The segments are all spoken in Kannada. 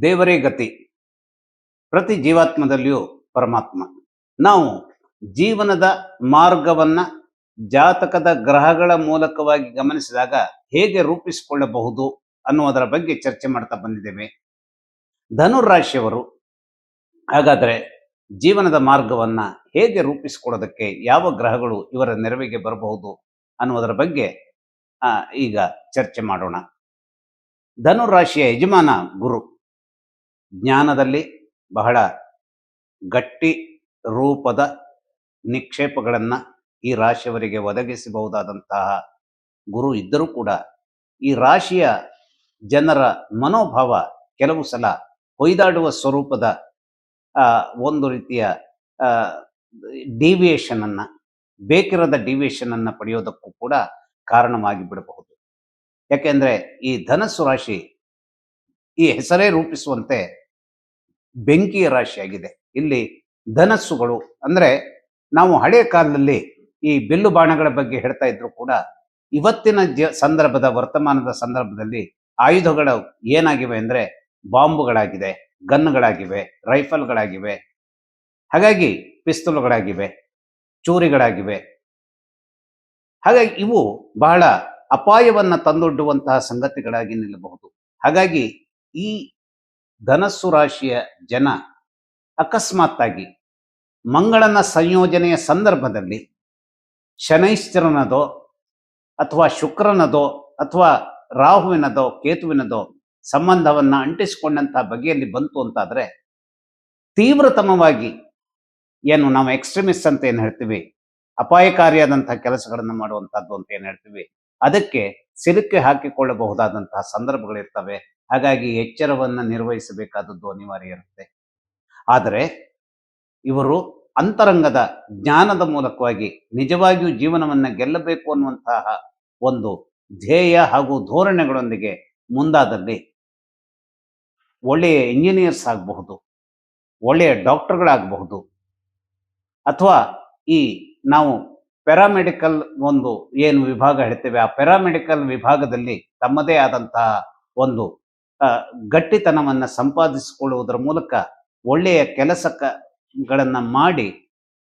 ದೇವರೇ ಗತಿ. ಪ್ರತಿ ಜೀವಾತ್ಮದಲ್ಲಿಯೂ ಪರಮಾತ್ಮ. ನಾವು ಜೀವನದ ಮಾರ್ಗವನ್ನ ಜಾತಕದ ಗ್ರಹಗಳ ಮೂಲಕವಾಗಿ ಗಮನಿಸಿದಾಗ ಹೇಗೆ ರೂಪಿಸಿಕೊಳ್ಳಬಹುದು ಅನ್ನುವುದರ ಬಗ್ಗೆ ಚರ್ಚೆ ಮಾಡ್ತಾ ಬಂದಿದ್ದೇವೆ. ಧನುರಾಶಿಯವರು ಹಾಗಾದರೆ ಜೀವನದ ಮಾರ್ಗವನ್ನ ಹೇಗೆ ರೂಪಿಸಿಕೊಳ್ಳೋದಕ್ಕೆ ಯಾವ ಗ್ರಹಗಳು ಇವರ ನೆರವಿಗೆ ಬರಬಹುದು ಅನ್ನುವುದರ ಬಗ್ಗೆ ಈಗ ಚರ್ಚೆ ಮಾಡೋಣ. ಧನುರಾಶಿಯ ಯಜಮಾನ ಗುರು. ಜ್ಞಾನದಲ್ಲಿ ಬಹಳ ಗಟ್ಟಿ ರೂಪದ ನಿಕ್ಷೇಪಗಳನ್ನು ಈ ರಾಶಿಯವರಿಗೆ ಒದಗಿಸಬಹುದಾದಂತಹ ಗುರು ಇದ್ದರೂ ಕೂಡ ಈ ರಾಶಿಯ ಜನರ ಮನೋಭಾವ ಕೆಲವು ಸಲ ಹೊಯ್ದಾಡುವ ಸ್ವರೂಪದ ಒಂದು ರೀತಿಯ ಡಿವಿಯೇಷನನ್ನು, ಬೇಕಿರದ ಡಿವಿಯೇಷನ್ ಅನ್ನ ಪಡೆಯೋದಕ್ಕೂ ಕೂಡ ಕಾರಣವಾಗಿ ಬಿಡಬಹುದು. ಯಾಕೆಂದ್ರೆ ಈ ಧನಸ್ಸು ರಾಶಿ ಈ ಹೆಸರೇ ರೂಪಿಸುವಂತೆ ಬೆಂಕಿಯ ರಾಶಿಯಾಗಿದೆ ಇಲ್ಲಿ ಧನಸ್ಸುಗಳು, ಅಂದ್ರೆ ನಾವು ಹಳೆಯ ಕಾಲದಲ್ಲಿ ಈ ಬಿಲ್ಲು ಬಾಣಗಳ ಬಗ್ಗೆ ಹೇಳ್ತಾ ಇದ್ರು ಕೂಡ, ಇವತ್ತಿನ ಜ, ಸಂದರ್ಭದ ವರ್ತಮಾನದ ಸಂದರ್ಭದಲ್ಲಿ ಆಯುಧಗಳು ಏನಾಗಿವೆ ಅಂದ್ರೆ ಬಾಂಬುಗಳಾಗಿದೆ ಗನ್ಗಳಾಗಿವೆ, ರೈಫಲ್ಗಳಾಗಿವೆ, ಹಾಗಾಗಿ ಪಿಸ್ತೂಲ್ಗಳಾಗಿವೆ, ಚೂರಿಗಳಾಗಿವೆ. ಹಾಗಾಗಿ ಇವು ಬಹಳ ಅಪಾಯವನ್ನು ತಂದೊಡ್ಡುವಂತಹ ಸಂಗತಿಗಳಾಗಿ ನಿಲ್ಲಬಹುದು. ಹಾಗಾಗಿ ಈ ಧನಸ್ಸು ರಾಶಿಯ ಜನ ಅಕಸ್ಮಾತ್ತಾಗಿ ಮಂಗಳನ ಸಂಯೋಜನೆಯ ಸಂದರ್ಭದಲ್ಲಿ ಶನೈಶ್ಚರನದೋ ಅಥವಾ ಶುಕ್ರನದೋ ಅಥವಾ ರಾಹುವಿನದೋ ಕೇತುವಿನದೋ ಸಂಬಂಧವನ್ನು ಅಂಟಿಸಿಕೊಂಡಂತಹ ಬಗೆಯಲ್ಲಿ ಬಂತು ಅಂತಾದರೆ ತೀವ್ರತಮವಾಗಿ ಏನು ನಾವು ಎಕ್ಸ್ಟ್ರೀಮಿಸ್ಟ್ ಅಂತ ಏನು ಹೇಳ್ತೀವಿ ಅಪಾಯಕಾರಿಯಾದಂತಹ ಕೆಲಸಗಳನ್ನು ಮಾಡುವಂಥದ್ದು ಅಂತ ಏನು ಹೇಳ್ತೀವಿ, ಅದಕ್ಕೆ ಸಿಲುಕಿ ಹಾಕಿಕೊಳ್ಳಬಹುದಾದಂತಹ ಸಂದರ್ಭಗಳಿರ್ತವೆ. ಹಾಗಾಗಿ ಎಚ್ಚರವನ್ನ ನಿರ್ವಹಿಸಬೇಕಾದದ್ದು ಅನಿವಾರ್ಯ ಇರುತ್ತೆ. ಆದರೆ ಇವರು ಅಂತರಂಗದ ಜ್ಞಾನದ ಮೂಲಕವಾಗಿ ನಿಜವಾಗಿಯೂ ಜೀವನವನ್ನು ಗೆಲ್ಲಬೇಕು ಅನ್ನುವಂತಹ ಒಂದು ಧ್ಯೇಯ ಹಾಗೂ ಧೋರಣೆಗಳೊಂದಿಗೆ ಮುಂದಾದಲ್ಲಿ ಒಳ್ಳೆಯ ಇಂಜಿನಿಯರ್ಸ್ ಆಗಬಹುದು, ಒಳ್ಳೆಯ ಡಾಕ್ಟರ್ಗಳಾಗಬಹುದು, ಅಥವಾ ಈ ನಾವು ಪ್ಯಾರಾಮೆಡಿಕಲ್ ಒಂದು ಏನು ವಿಭಾಗ ಹೇಳ್ತೇವೆ, ಆ ಪ್ಯಾರಾಮೆಡಿಕಲ್ ವಿಭಾಗದಲ್ಲಿ ತಮ್ಮದೇ ಆದಂತಹ ಒಂದು ಗಟ್ಟಿತನವನ್ನ ಸಂಪಾದಿಸಿಕೊಳ್ಳುವುದರ ಮೂಲಕ ಒಳ್ಳೆಯ ಕೆಲಸಗಳನ್ನ ಮಾಡಿ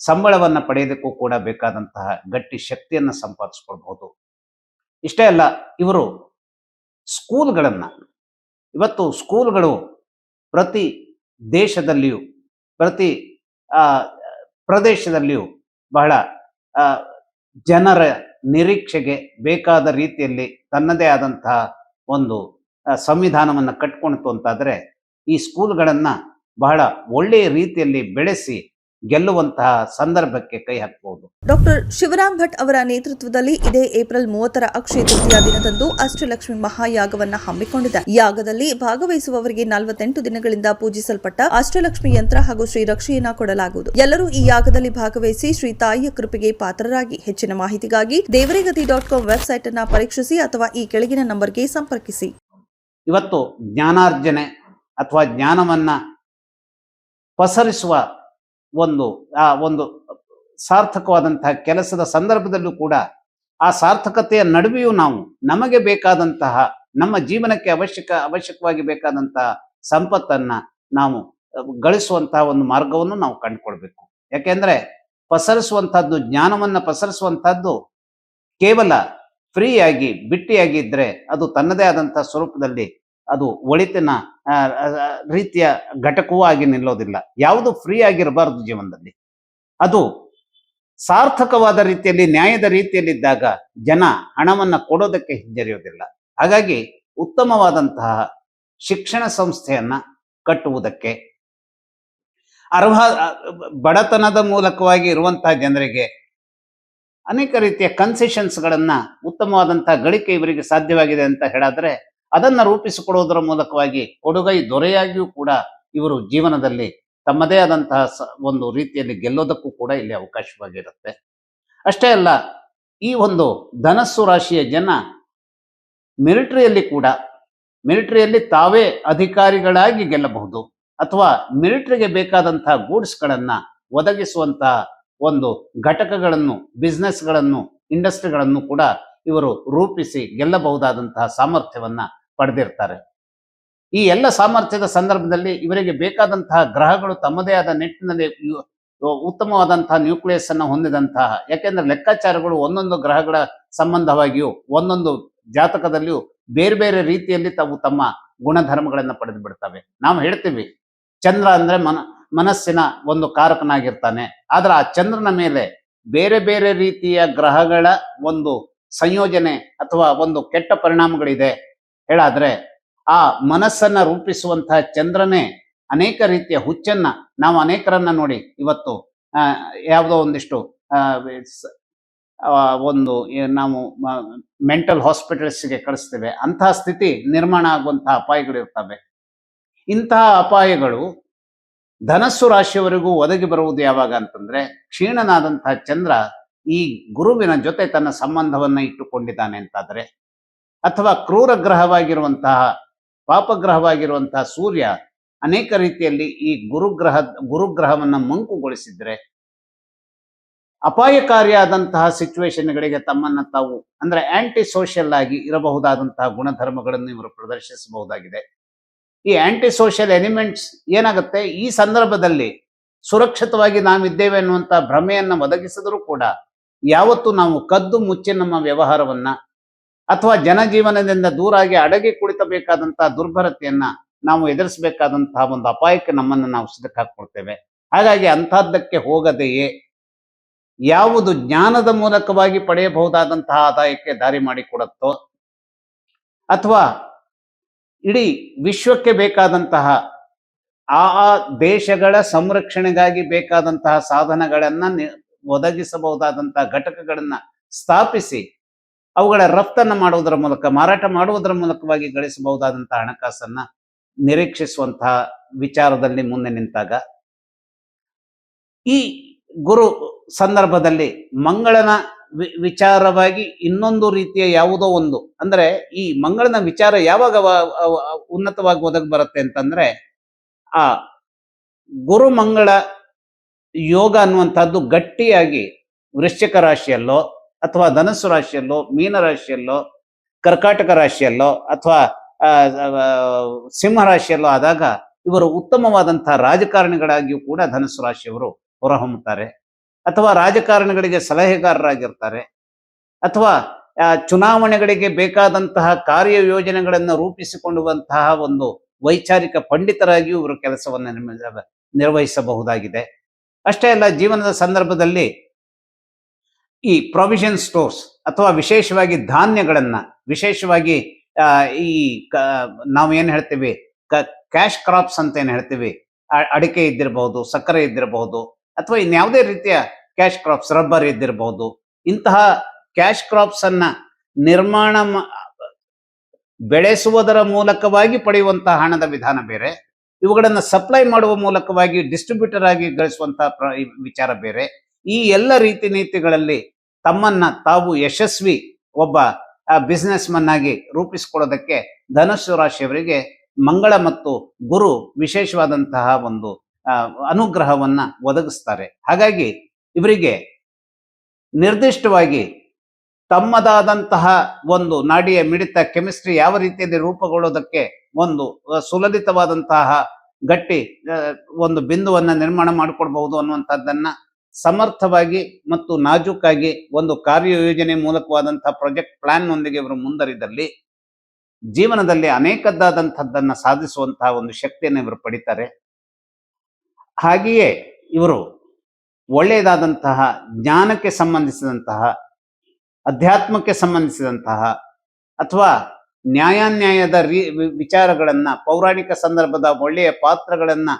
ಸಂಬಳವನ್ನು ಪಡೆಯೋದಕ್ಕೂ ಕೂಡ ಬೇಕಾದಂತಹ ಗಟ್ಟಿ ಶಕ್ತಿಯನ್ನು ಸಂಪಾದಿಸ್ಕೊಳ್ಬಹುದು. ಇಷ್ಟೇ ಅಲ್ಲ, ಇವರು ಸ್ಕೂಲ್ಗಳನ್ನು, ಇವತ್ತು ಸ್ಕೂಲ್ಗಳು ಪ್ರತಿ ದೇಶದಲ್ಲಿಯೂ, ಪ್ರತಿ ಪ್ರದೇಶದಲ್ಲಿಯೂ ಬಹಳ ಜನರ ನಿರೀಕ್ಷೆಗೆ ಬೇಕಾದ ರೀತಿಯಲ್ಲಿ ತನ್ನದೇ ಆದಂತಹ ಒಂದು ಸಂವಿಧಾನವನ್ನು ಕಟ್ಕೊಳ್ತು ಅಂತಾದರೆ ಈ ಸ್ಕೂಲ್ಗಳನ್ನು ಬಹಳ ಒಳ್ಳೆಯ ರೀತಿಯಲ್ಲಿ ಬೆಳೆಸಿ ಗೆಲ್ಲುವಂತಹ ಸಂದರ್ಭಕ್ಕೆ ಕೈ ಹಾಕಬಹುದು ಡಾಕ್ಟರ್ ಶಿವರಾಮ್ ಭಟ್ ಅವರ ನೇತೃತ್ವದಲ್ಲಿ ಇದೇ ಏಪ್ರಿಲ್ ಮೂವತ್ತರ ಅಕ್ಷಯ ತೃತೀಯ ದಿನದಂದು ಅಷ್ಟಲಕ್ಷ್ಮಿ ಮಹಾಯಾಗವನ್ನು ಹಮ್ಮಿಕೊಂಡಿದೆ. ಯಾಗದಲ್ಲಿ ಭಾಗವಹಿಸುವವರಿಗೆ ನಲವತ್ತೆಂಟು ದಿನಗಳಿಂದ ಪೂಜಿಸಲ್ಪಟ್ಟ ಅಷ್ಟಲಕ್ಷ್ಮಿ ಯಂತ್ರ ಹಾಗೂ ಶ್ರೀ ರಕ್ಷೆಯನ್ನ ಕೊಡಲಾಗುವುದು. ಎಲ್ಲರೂ ಈ ಯಾಗದಲ್ಲಿ ಭಾಗವಹಿಸಿ ಶ್ರೀ ತಾಯಿಯ ಕೃಪೆಗೆ ಪಾತ್ರರಾಗಿ. ಹೆಚ್ಚಿನ ಮಾಹಿತಿಗಾಗಿ ದೇವರೇಗತಿ ಡಾಟ್ ಕಾಮ್ ವೆಬ್ಸೈಟ್ ಅನ್ನ ಪರೀಕ್ಷಿಸಿ ಅಥವಾ ಈ ಕೆಳಗಿನ ನಂಬರ್ಗೆ ಸಂಪರ್ಕಿಸಿ. ಇವತ್ತು ಜ್ಞಾನಾರ್ಜನೆ ಅಥವಾ ಜ್ಞಾನವನ್ನ ಪಸರಿಸುವ ಒಂದು, ಆ ಒಂದು ಸಾರ್ಥಕವಾದಂತಹ ಕೆಲಸದ ಸಂದರ್ಭದಲ್ಲೂ ಕೂಡ ಆ ಸಾರ್ಥಕತೆಯ ನಡುವೆಯೂ ನಾವು ನಮಗೆ ಬೇಕಾದಂತಹ, ನಮ್ಮ ಜೀವನಕ್ಕೆ ಅವಶ್ಯಕ, ಅವಶ್ಯಕವಾಗಿ ಬೇಕಾದಂತಹ ಸಂಪತ್ತನ್ನ ನಾವು ಗಳಿಸುವಂತಹ ಒಂದು ಮಾರ್ಗವನ್ನು ನಾವು ಕಂಡುಕೊಳ್ಬೇಕು. ಯಾಕೆಂದ್ರೆ ಪಸರಿಸುವಂತಹದ್ದು ಜ್ಞಾನವನ್ನ ಪಸರಿಸುವಂತಹದ್ದು ಕೇವಲ ಫ್ರೀಯಾಗಿ, ಬಿಟ್ಟಿಯಾಗಿ ಇದ್ರೆ ಅದು ತನ್ನದೇ ಆದಂತಹ ಸ್ವರೂಪದಲ್ಲಿ ಅದು ಒಳಿತಿನ ರೀತಿಯ ಘಟಕವೂ ಆಗಿ ನಿಲ್ಲೋದಿಲ್ಲ. ಯಾವುದು ಫ್ರೀ ಆಗಿರಬಾರದು ಜೀವನದಲ್ಲಿ. ಅದು ಸಾರ್ಥಕವಾದ ರೀತಿಯಲ್ಲಿ, ನ್ಯಾಯದ ರೀತಿಯಲ್ಲಿದ್ದಾಗ ಜನ ಹಣವನ್ನು ಕೊಡೋದಕ್ಕೆ ಹಿಂಜರಿಯೋದಿಲ್ಲ. ಹಾಗಾಗಿ ಉತ್ತಮವಾದಂತಹ ಶಿಕ್ಷಣ ಸಂಸ್ಥೆಯನ್ನ ಕಟ್ಟುವುದಕ್ಕೆ, ಅರ್ಹ ಬಡತನದ ಮೂಲಕವಾಗಿ ಇರುವಂತಹ ಜನರಿಗೆ ಅನೇಕ ರೀತಿಯ ಕನ್ಸೆಷನ್ಸ್ಗಳನ್ನ ಉತ್ತಮವಾದಂಥ ಗಳಿಕೆ ಇವರಿಗೆ ಸಾಧ್ಯವಾಗಿದೆ ಅಂತ ಹೇಳಾದ್ರೆ ಅದನ್ನು ರೂಪಿಸಿಕೊಡುವುದರ ಮೂಲಕವಾಗಿ ಕೊಡುಗೈ ದೊರೆಯಾಗಿಯೂ ಕೂಡ ಇವರು ಜೀವನದಲ್ಲಿ ತಮ್ಮದೇ ಆದಂತಹ ಒಂದು ರೀತಿಯಲ್ಲಿ ಗೆಲ್ಲೋದಕ್ಕೂ ಕೂಡ ಇಲ್ಲಿ ಅವಕಾಶವಾಗಿರುತ್ತೆ. ಅಷ್ಟೇ ಅಲ್ಲ, ಈ ಒಂದು ಧನಸ್ಸು ರಾಶಿಯ ಜನ ಮಿಲಿಟರಿಯಲ್ಲಿ ಕೂಡ, ಮಿಲಿಟರಿಯಲ್ಲಿ ತಾವೇ ಅಧಿಕಾರಿಗಳಾಗಿ ಗೆಲ್ಲಬಹುದು ಅಥವಾ ಮಿಲಿಟರಿಗೆ ಬೇಕಾದಂತಹ ಗೂಡ್ಸ್ಗಳನ್ನ ಒದಗಿಸುವಂತಹ ಒಂದು ಘಟಕಗಳನ್ನು ಬಿಸ್ನೆಸ್ಗಳನ್ನು ಇಂಡಸ್ಟ್ರಿಗಳನ್ನು ಕೂಡ ಇವರು ರೂಪಿಸಿ ಗೆಲ್ಲಬಹುದಾದಂತಹ ಸಾಮರ್ಥ್ಯವನ್ನ ಪಡೆದಿರ್ತಾರೆ. ಈ ಎಲ್ಲ ಸಾಮರ್ಥ್ಯದ ಸಂದರ್ಭದಲ್ಲಿ ಇವರಿಗೆ ಬೇಕಾದಂತಹ ಗ್ರಹಗಳು ತಮ್ಮದೇ ಆದ ನಿಟ್ಟಿನಲ್ಲಿ ಉತ್ತಮವಾದಂತಹ ನ್ಯೂಕ್ಲಿಯಸ್ ಅನ್ನು ಹೊಂದಿದಂತಹ, ಯಾಕೆಂದ್ರೆ ಲೆಕ್ಕಾಚಾರಗಳು ಒಂದೊಂದು ಗ್ರಹಗಳ ಸಂಬಂಧವಾಗಿಯೂ ಒಂದೊಂದು ಜಾತಕದಲ್ಲಿಯೂ ಬೇರೆ ಬೇರೆ ರೀತಿಯಲ್ಲಿ ತಾವು ತಮ್ಮ ಗುಣಧರ್ಮಗಳನ್ನು ಪಡೆದು ಬಿಡ್ತವೆ. ನಾವು ಹೇಳ್ತೀವಿ, ಚಂದ್ರ ಅಂದ್ರೆ ಮನ ಮನಸ್ಸಿನ ಒಂದು ಕಾರಕನಾಗಿರ್ತಾನೆ. ಆದ್ರೆ ಆ ಚಂದ್ರನ ಮೇಲೆ ಬೇರೆ ಬೇರೆ ರೀತಿಯ ಗ್ರಹಗಳ ಒಂದು ಸಂಯೋಜನೆ ಅಥವಾ ಒಂದು ಕೆಟ್ಟ ಪರಿಣಾಮಗಳಿದೆ. ಹೇಳಾದ್ರೆ ಆ ಮನಸ್ಸನ್ನ ರೂಪಿಸುವಂತಹ ಚಂದ್ರನೇ ಅನೇಕ ರೀತಿಯ ಹುಚ್ಚನ್ನ ನಾವು ಅನೇಕರನ್ನ ನೋಡಿ ಇವತ್ತು ಯಾವುದೋ ಒಂದಿಷ್ಟು ಒಂದು ನಾವು ಮೆಂಟಲ್ ಹಾಸ್ಪಿಟಲ್ಸ್ಗೆ ಕಳಿಸ್ತೇವೆ. ಅಂತಹ ಸ್ಥಿತಿ ನಿರ್ಮಾಣ ಆಗುವಂತಹ ಅಪಾಯಗಳಿರ್ತವೆ ಇಂತಹ ಅಪಾಯಗಳು ಧನಸ್ಸು ರಾಶಿಯವರೆಗೂ ಒದಗಿ ಬರುವುದು ಯಾವಾಗ ಅಂತಂದ್ರೆ ಕ್ಷೀಣನಾದಂತಹ ಚಂದ್ರ ಈ ಗುರುವಿನ ಜೊತೆ ತನ್ನ ಸಂಬಂಧವನ್ನ ಇಟ್ಟುಕೊಂಡಿದ್ದಾನೆ ಅಂತಾದರೆ, ಅಥವಾ ಕ್ರೂರ ಗ್ರಹವಾಗಿರುವಂತಹ ಪಾಪಗ್ರಹವಾಗಿರುವಂತಹ ಸೂರ್ಯ ಅನೇಕ ರೀತಿಯಲ್ಲಿ ಈ ಗುರುಗ್ರಹ, ಗುರುಗ್ರಹವನ್ನ ಮಂಕುಗೊಳಿಸಿದ್ರೆ, ಅಪಾಯಕಾರಿಯಾದಂತಹ ಸಿಚುವೇಶನ್ಗಳಿಗೆ ತಮ್ಮನ್ನ ತಾವು ಅಂದ್ರೆ ಆಂಟಿ ಸೋಷಿಯಲ್ ಆಗಿ ಇರಬಹುದಾದಂತಹ ಗುಣಧರ್ಮಗಳನ್ನು ಇವರು ಪ್ರದರ್ಶಿಸಬಹುದಾಗಿದೆ. ಈ ಆಂಟಿ ಸೋಷಿಯಲ್ ಎಲಿಮೆಂಟ್ಸ್ ಏನಾಗುತ್ತೆ? ಈ ಸಂದರ್ಭದಲ್ಲಿ ಸುರಕ್ಷಿತವಾಗಿ ನಾವಿದ್ದೇವೆ ಅನ್ನುವಂಥ ಭ್ರಮೆಯನ್ನು ಒದಗಿಸಿದರೂ ಕೂಡ ಯಾವತ್ತು ನಾವು ಕದ್ದು ಮುಚ್ಚಿ ನಮ್ಮ ವ್ಯವಹಾರವನ್ನ ಅಥವಾ ಜನಜೀವನದಿಂದ ದೂರಾಗಿ ಅಡಗಿ ಕುಳಿತಬೇಕಾದಂತಹ ದುರ್ಭರತೆಯನ್ನ ನಾವು ಎದುರಿಸಬೇಕಾದಂತಹ ಒಂದು ಅಪಾಯಕ್ಕೆ ನಮ್ಮನ್ನು ನಾವು ಸಿಲುಕಾಕೊಳ್ತೇವೆ ಹಾಗಾಗಿ ಅಂಥದ್ದಕ್ಕೆ ಹೋಗದೆಯೇ ಯಾವುದು ಜ್ಞಾನದ ಮೂಲಕವಾಗಿ ಪಡೆಯಬಹುದಾದಂತಹ ಆದಾಯಕ್ಕೆ ದಾರಿ ಮಾಡಿಕೊಡುತ್ತೋ ಅಥವಾ ಇಡೀ ವಿಶ್ವಕ್ಕೆ ಬೇಕಾದಂತಹ ಆ ದೇಶಗಳ ಸಂರಕ್ಷಣೆಗಾಗಿ ಬೇಕಾದಂತಹ ಸಾಧನಗಳನ್ನ ಒದಗಿಸಬಹುದಾದಂತಹ ಘಟಕಗಳನ್ನ ಸ್ಥಾಪಿಸಿ ಅವುಗಳ ರಫ್ತನ್ನ ಮಾಡುವುದರ ಮೂಲಕ, ಮಾರಾಟ ಮಾಡುವುದರ ಮೂಲಕವಾಗಿ ಗಳಿಸಬಹುದಾದಂತಹ ಹಣಕಾಸನ್ನ ನಿರೀಕ್ಷಿಸುವಂತಹ ವಿಚಾರದಲ್ಲಿ ಮುಂದೆ ನಿಂತಾಗ, ಈ ಗುರು ಸಂದರ್ಭದಲ್ಲಿ ಮಂಗಳನ ವಿಚಾರವಾಗಿ ಇನ್ನೊಂದು ರೀತಿಯ ಯಾವುದೋ ಒಂದು. ಅಂದ್ರೆ ಈ ಮಂಗಳನ ವಿಚಾರ ಯಾವಾಗ ಉನ್ನತವಾಗಿ ಒದಗಿ ಬರುತ್ತೆ ಅಂತಂದ್ರೆ, ಆ ಗುರು ಮಂಗಳ ಯೋಗ ಅನ್ನುವಂಥದ್ದು ಗಟ್ಟಿಯಾಗಿ ವೃಶ್ಚಿಕ ರಾಶಿಯಲ್ಲೋ, ಅಥವಾ ಧನಸ್ಸು ರಾಶಿಯಲ್ಲೋ, ಮೀನ ರಾಶಿಯಲ್ಲೋ, ಕರ್ಕಾಟಕ ರಾಶಿಯಲ್ಲೋ, ಅಥವಾ ಸಿಂಹ ರಾಶಿಯಲ್ಲೋ ಆದಾಗ ಇವರು ಉತ್ತಮವಾದಂತಹ ರಾಜಕಾರಣಿಗಳಾಗಿಯೂ ಕೂಡ ಧನಸ್ಸು ರಾಶಿಯವರು ಹೊರಹೊಮ್ಮುತ್ತಾರೆ. ಅಥವಾ ರಾಜಕಾರಣಿಗಳಿಗೆ ಸಲಹೆಗಾರರಾಗಿರ್ತಾರೆ, ಅಥವಾ ಚುನಾವಣೆಗಳಿಗೆ ಬೇಕಾದಂತಹ ಕಾರ್ಯ ಯೋಜನೆಗಳನ್ನು ರೂಪಿಸಿಕೊಳ್ಳುವಂತಹ ಒಂದು ವೈಚಾರಿಕ ಪಂಡಿತರಾಗಿಯೂ ಇವರು ಕೆಲಸವನ್ನು ನಿರ್ವಹಿಸಬಹುದಾಗಿದೆ. ಅಷ್ಟೇ ಅಲ್ಲ, ಜೀವನದ ಸಂದರ್ಭದಲ್ಲಿ ಈ ಪ್ರೊವಿಷನ್ ಸ್ಟೋರ್ಸ್ ಅಥವಾ ವಿಶೇಷವಾಗಿ ಧಾನ್ಯಗಳನ್ನ, ವಿಶೇಷವಾಗಿ ಈ ನಾವು ಏನು ಹೇಳ್ತೀವಿ ಕ್ಯಾಶ್ ಕ್ರಾಪ್ಸ್ ಅಂತ ಏನು ಹೇಳ್ತೀವಿ ಅಡಿಕೆ ಇದ್ದಿರಬಹುದು ಸಕ್ಕರೆ ಇದ್ದಿರಬಹುದು ಅಥವಾ ಇನ್ಯಾವುದೇ ರೀತಿಯ ಕ್ಯಾಶ್ ಕ್ರಾಪ್ಸ್, ರಬ್ಬರ್ ಇದ್ದಿರಬಹುದು ಇಂತಹ ಕ್ಯಾಶ್ ಕ್ರಾಪ್ಸ್ ಅನ್ನ ನಿರ್ಮಾಣ ಬೆಳೆಸುವುದರ ಮೂಲಕವಾಗಿ ಪಡೆಯುವಂತಹ ಹಣದ ವಿಧಾನ ಬೇರೆ, ಇವುಗಳನ್ನ ಸಪ್ಲೈ ಮಾಡುವ ಮೂಲಕವಾಗಿ ಡಿಸ್ಟ್ರಿಬ್ಯೂಟರ್ ಆಗಿ ಗಳಿಸುವಂತಹ ವಿಚಾರ ಬೇರೆ. ಈ ಎಲ್ಲ ರೀತಿ ನೀತಿಗಳಲ್ಲಿ ತಮ್ಮನ್ನ ತಾವು ಯಶಸ್ವಿ ಒಬ್ಬ ಬಿಸ್ನೆಸ್ ಮನ್ ಆಗಿ ರೂಪಿಸಿಕೊಳ್ಳೋದಕ್ಕೆ ಧನುಸ್ಸು ರಾಶಿಯವರಿಗೆ ಮಂಗಳ ಮತ್ತು ಗುರು ವಿಶೇಷವಾದಂತಹ ಒಂದು ಅನುಗ್ರಹವನ್ನ ಒದಗಿಸ್ತಾರೆ. ಹಾಗಾಗಿ ಇವರಿಗೆ ನಿರ್ದಿಷ್ಟವಾಗಿ ತಮ್ಮದಾದಂತಹ ಒಂದು ನಾಡಿಯ ಮಿಡಿತ ಕೆಮಿಸ್ಟ್ರಿ ಯಾವ ರೀತಿಯಲ್ಲಿ ರೂಪುಗೊಳ್ಳೋದಕ್ಕೆ ಒಂದು ಸುಲಲಿತವಾದಂತಹ ಗಟ್ಟಿ ಒಂದು ಬಿಂದುವನ್ನ ನಿರ್ಮಾಣ ಮಾಡಿಕೊಡ್ಬಹುದು ಅನ್ನುವಂಥದ್ದನ್ನ ಸಮರ್ಥವಾಗಿ ಮತ್ತು ನಾಜೂಕಾಗಿ ಒಂದು ಕಾರ್ಯಯೋಜನೆ ಮೂಲಕವಾದಂತಹ ಪ್ರಾಜೆಕ್ಟ್ ಪ್ಲಾನ್ ನೊಂದಿಗೆ ಇವರು ಮುಂದರಿದಲ್ಲಿ ಜೀವನದಲ್ಲಿ ಅನೇಕದ್ದಾದಂಥದ್ದನ್ನ ಸಾಧಿಸುವಂತಹ ಒಂದು ಶಕ್ತಿಯನ್ನು ಇವರು ಪಡಿತಾರೆ. ಹಾಗೆಯೇ ಇವರು ಒಳ್ಳೆಯದಾದಂತಹ ಜ್ಞಾನಕ್ಕೆ ಸಂಬಂಧಿಸಿದಂತಹ, ಅಧ್ಯಾತ್ಮಕ್ಕೆ ಸಂಬಂಧಿಸಿದಂತಹ ಅಥವಾ ನ್ಯಾಯಾನ್ಯಾಯದ ರೀ ವಿಚಾರಗಳನ್ನ, ಪೌರಾಣಿಕ ಸಂದರ್ಭದ ಒಳ್ಳೆಯ ಪಾತ್ರಗಳನ್ನ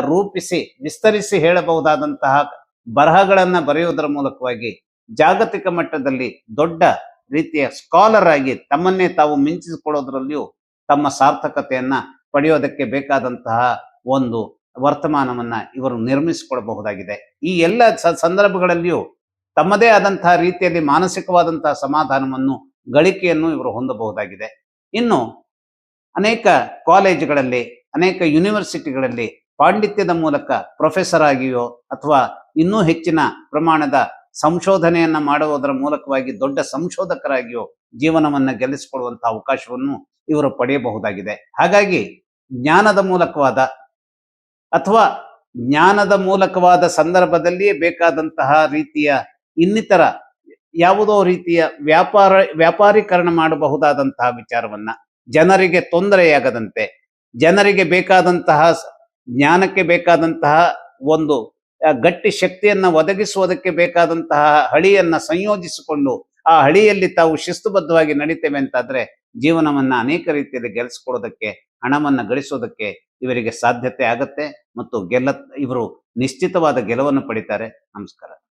ರೂಪಿಸಿ, ವಿಸ್ತರಿಸಿ ಹೇಳಬಹುದಾದಂತಹ ಬರಹಗಳನ್ನ ಬರೆಯುವುದರ ಮೂಲಕವಾಗಿ ಜಾಗತಿಕ ಮಟ್ಟದಲ್ಲಿ ದೊಡ್ಡ ರೀತಿಯ ಸ್ಕಾಲರ್ ಆಗಿ ತಮ್ಮನ್ನೇ ತಾವು ಮಿಂಚಿಸಿಕೊಳ್ಳೋದ್ರಲ್ಲಿಯೂ ತಮ್ಮ ಸಾರ್ಥಕತೆಯನ್ನ ಪಡೆಯೋದಕ್ಕೆ ಬೇಕಾದಂತಹ ಒಂದು ವರ್ತಮಾನವನ್ನ ಇವರು ನಿರ್ಮಿಸಿಕೊಳ್ಳಬಹುದಾಗಿದೆ ಈ ಎಲ್ಲ ಸಂದರ್ಭಗಳಲ್ಲಿಯೂ ತಮ್ಮದೇ ಆದಂತಹ ರೀತಿಯಲ್ಲಿ ಮಾನಸಿಕವಾದಂತಹ ಸಮಾಧಾನವನ್ನು, ಗಳಿಕೆಯನ್ನು ಇವರು ಹೊಂದಬಹುದಾಗಿದೆ. ಇನ್ನು ಅನೇಕ ಕಾಲೇಜುಗಳಲ್ಲಿ, ಅನೇಕ ಯೂನಿವರ್ಸಿಟಿಗಳಲ್ಲಿ ಪಾಂಡಿತ್ಯದ ಮೂಲಕ ಪ್ರೊಫೆಸರ್ ಆಗಿಯೋ ಅಥವಾ ಇನ್ನೂ ಹೆಚ್ಚಿನ ಪ್ರಮಾಣದ ಸಂಶೋಧನೆಯನ್ನ ಮಾಡುವುದರ ಮೂಲಕವಾಗಿ ದೊಡ್ಡ ಸಂಶೋಧಕರಾಗಿಯೋ ಜೀವನವನ್ನ ಗೆಲ್ಲಿಸಿಕೊಳ್ಳುವಂತಹ ಅವಕಾಶವನ್ನು ಇವರು ಪಡೆಯಬಹುದಾಗಿದೆ. ಹಾಗಾಗಿ ಜ್ಞಾನದ ಮೂಲಕವಾದ ಅಥವಾ ಜ್ಞಾನದ ಮೂಲಕವಾದ ಸಂದರ್ಭದಲ್ಲಿಯೇ ಬೇಕಾದಂತಹ ರೀತಿಯ ಇನ್ನಿತರ ಯಾವುದೋ ರೀತಿಯ ವ್ಯಾಪಾರ, ವ್ಯಾಪಾರೀಕರಣ ಮಾಡಬಹುದಾದಂತಹ ವಿಚಾರವನ್ನ ಜನರಿಗೆ ತೊಂದರೆಯಾಗದಂತೆ, ಜನರಿಗೆ ಬೇಕಾದಂತಹ ಜ್ಞಾನಕ್ಕೆ ಬೇಕಾದಂತಹ ಒಂದು ಗಟ್ಟಿ ಶಕ್ತಿಯನ್ನ ಒದಗಿಸುವುದಕ್ಕೆ ಬೇಕಾದಂತಹ ಹಳಿಯನ್ನ ಸಂಯೋಜಿಸಿಕೊಂಡು ಆ ಹಳಿಯಲ್ಲಿ ತಾವು ಶಿಸ್ತುಬದ್ಧವಾಗಿ ನಡೀತೇವೆ ಅಂತಾದ್ರೆ ಜೀವನವನ್ನ ಅನೇಕ ರೀತಿಯಲ್ಲಿ ಗೆಲ್ಲಿಸ್ಕೊಳ್ಳೋದಕ್ಕೆ ಹಣವನ್ನು ಗಳಿಸೋದಕ್ಕೆ ಇವರಿಗೆ ಸಾಧ್ಯತೆ ಆಗತ್ತೆ ಮತ್ತು ಗೆಲ್ಲ, ಇವರು ನಿಶ್ಚಿತವಾದ ಗೆಲುವನ್ನು ಪಡಿತಾರೆ. ನಮಸ್ಕಾರ.